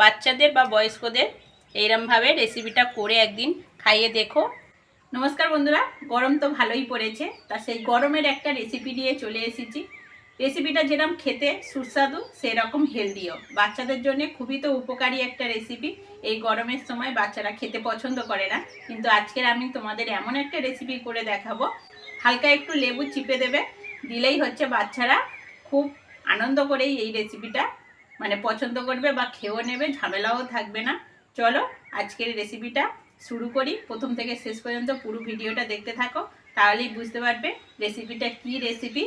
বাচ্চাদের বা বয়স্কদের এইরমভাবে রেসিপিটা করে একদিন খাইয়ে দেখো। নমস্কার বন্ধুরা, গরম তো ভালোই পড়েছে, তা সেই গরমের একটা রেসিপি নিয়ে চলে এসেছি। রেসিপিটা যেরকম খেতে সুস্বাদু, সেরকম হেলদিও বাচ্চাদের জন্য খুবই তো উপকারী একটা রেসিপি এই গরমের সময় বাচ্চারা খেতে পছন্দ করে না, কিন্তু আজকের আমি তোমাদের এমন একটা রেসিপি করে দেখাবো। হালকা একটু লেবু চিপে দেবে, দিলেই হচ্ছে বাচ্চারা খুব আনন্দ করেই এই রেসিপিটা মানে পছন্দ করবে বা খেয়েও নেবে, ঝামেলাও থাকবে না। চলো, আজকের রেসিপিটা শুরু করি। প্রথম থেকে শেষ পর্যন্ত পুরো ভিডিওটা দেখতে থাকো, তাহলেই বুঝতে পারবে রেসিপিটা কি রেসিপি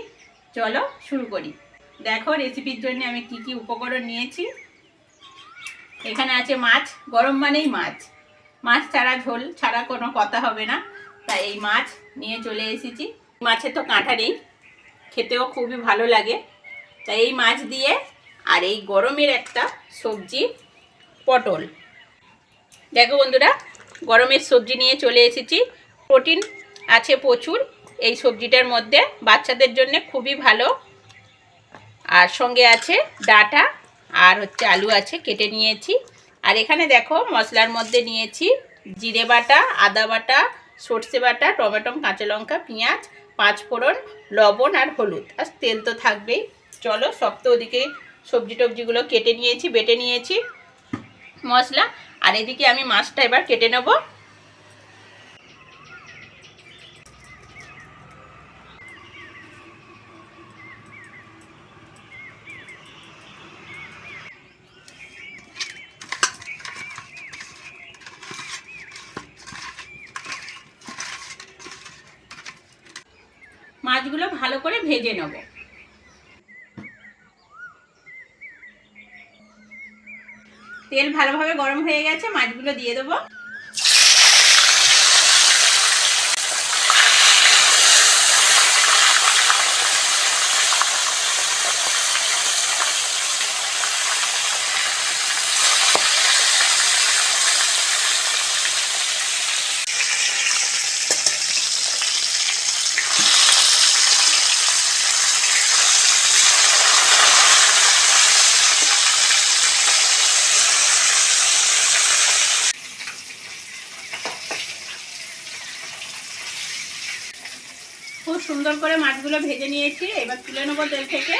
চলো, শুরু করি। দেখো রেসিপির জন্য আমি কি কি উপকরণ নিয়েছি। এখানে আছে মাছ, গরম মানেই মাছ। মাছ ছাড়া ঝোল, ছাড়া কোনো কথা হবে না। তাই এই মাছ নিয়ে চলে এসেছি। মাছে তো কাঁটা নেই, খেতেও খুবই ভালো লাগে। তাই এই মাছ দিয়ে আর এই গরমের একটা সবজি, পটল। দেখো বন্ধুরা, গরমের সবজি নিয়ে চলে এসেছি। প্রোটিন আছে প্রচুর এই সবজিটার মধ্যে, বাচ্চাদের জন্য খুবই ভালো। আর সঙ্গে আছে ডাটা আর হচ্ছে আলু আছে, কেটে নিয়েছি। আর এখানে দেখো, মশলার মধ্যে নিয়েছি জিরে বাটা, আদা বাটা, সর্ষে বাটা, টমেটো, কাঁচা লঙ্কা, পেঁয়াজ পাঁচ ফোড়ন লবণ আর হলুদ। আর তেল তো থাকবেই। চলো সব তো ওদিকে সবজি টবজিগুলো কেটে নিয়েছি, বেটে নিয়েছি মশলা। আর এদিকে আমি মাছটা এবার কেটে নেব। মাছগুলো ভালো করে ভেজে নেব। তেল ভালোভাবে গরম হয়ে গেছে মাছগুলো দিয়ে দেবো। সুন্দর করে মাছগুলো ভেজে নিয়েছি এবার তুলে নেব তেল থেকে।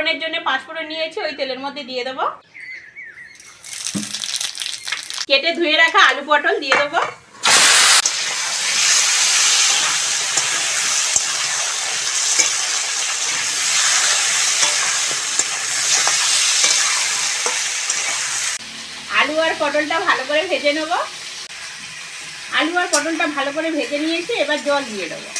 ফোড়নের জন্য পাঁচ ফোড়ন নিয়েছি, ওই তেলের মধ্যে দিয়ে দেবো। কেটে ধুয়ে রাখা আলু পটল দিয়ে দেবো। আলু আর পটলটা ভালো করে ভেজে নেব। আলু আর পটলটা ভালো করে ভেজে নিয়েছি, এবার জল দিয়ে দেবো।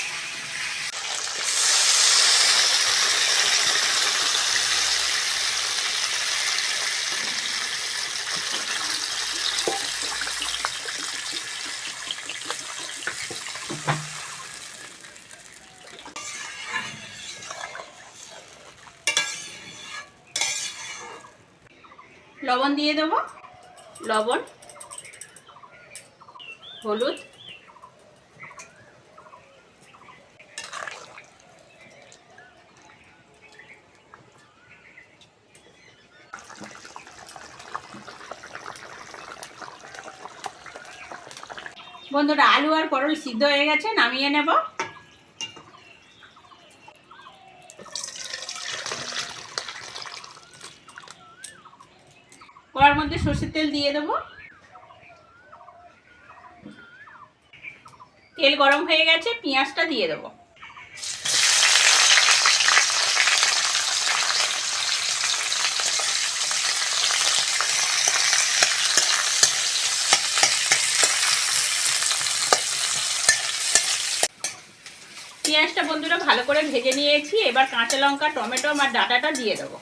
লবণ দিয়ে দেবো। লবণ হলুদ। বন্ধুরা আলু আর পটল সিদ্ধ হয়ে গেছে নামিয়ে নেব। কড়ার মধ্যে সর্ষের তেল দিয়ে দেবো। তেল গরম হয়ে গেছে, পেঁয়াজটা দিয়ে দেবো। পেঁয়াজটা বন্ধুরা ভালো করে ভেজে নিয়েছি, এবার কাঁচা লঙ্কা, টমেটো আর ডাটাটা দিয়ে দেবো।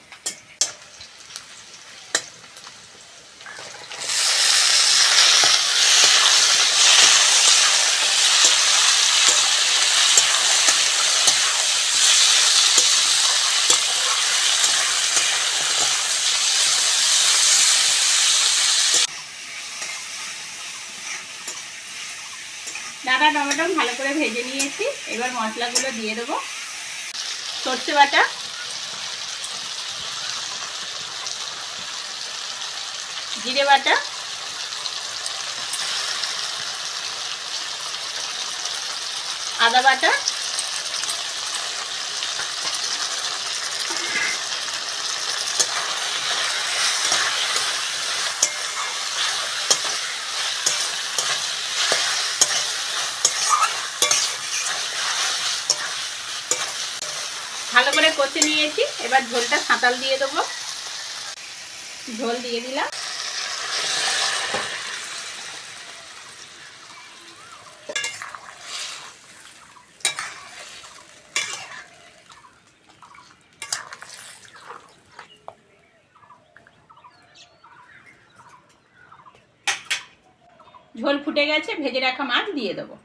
ডাটা টমেটো ভালো করে ভেজে নিয়েছি। এবার মশলাগুলো দিয়ে দেবো। সর্ষে বাটা। জিরে বাটা। আদা বাটা ভালো করে কষে নিয়েছি। এবার ঝোলটা সাঁতাল দিয়ে দেবো। ঝোল দিয়ে দিলাম। ঝোল ফুটে গেছে, ভেজে রাখা মাছ দিয়ে দেবো।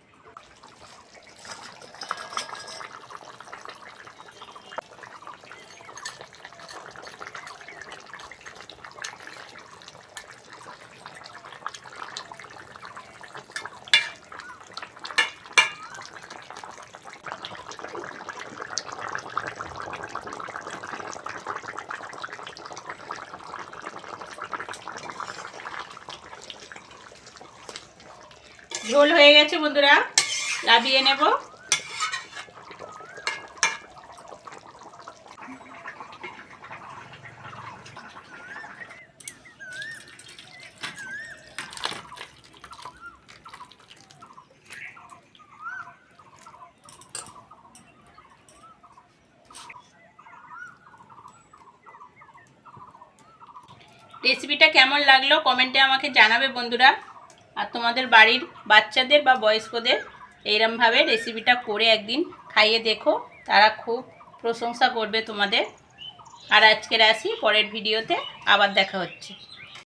ঝোল হয়ে গেছে বন্ধুরা। লাভিয়ে নেব। রেসিপিটা কেমন লাগল কমেন্টে আমাকে জানাবে বন্ধুরা। আর তোমাদের বাড়ির বাচ্চাদের বা বয়স্কদের এইরমভাবে রেসিপিটা করে একদিন খাইয়ে দেখো। তারা খুব প্রশংসা করবে তোমাদের। আর আজকের আসি, পরের ভিডিওতে আবার দেখা হচ্ছে।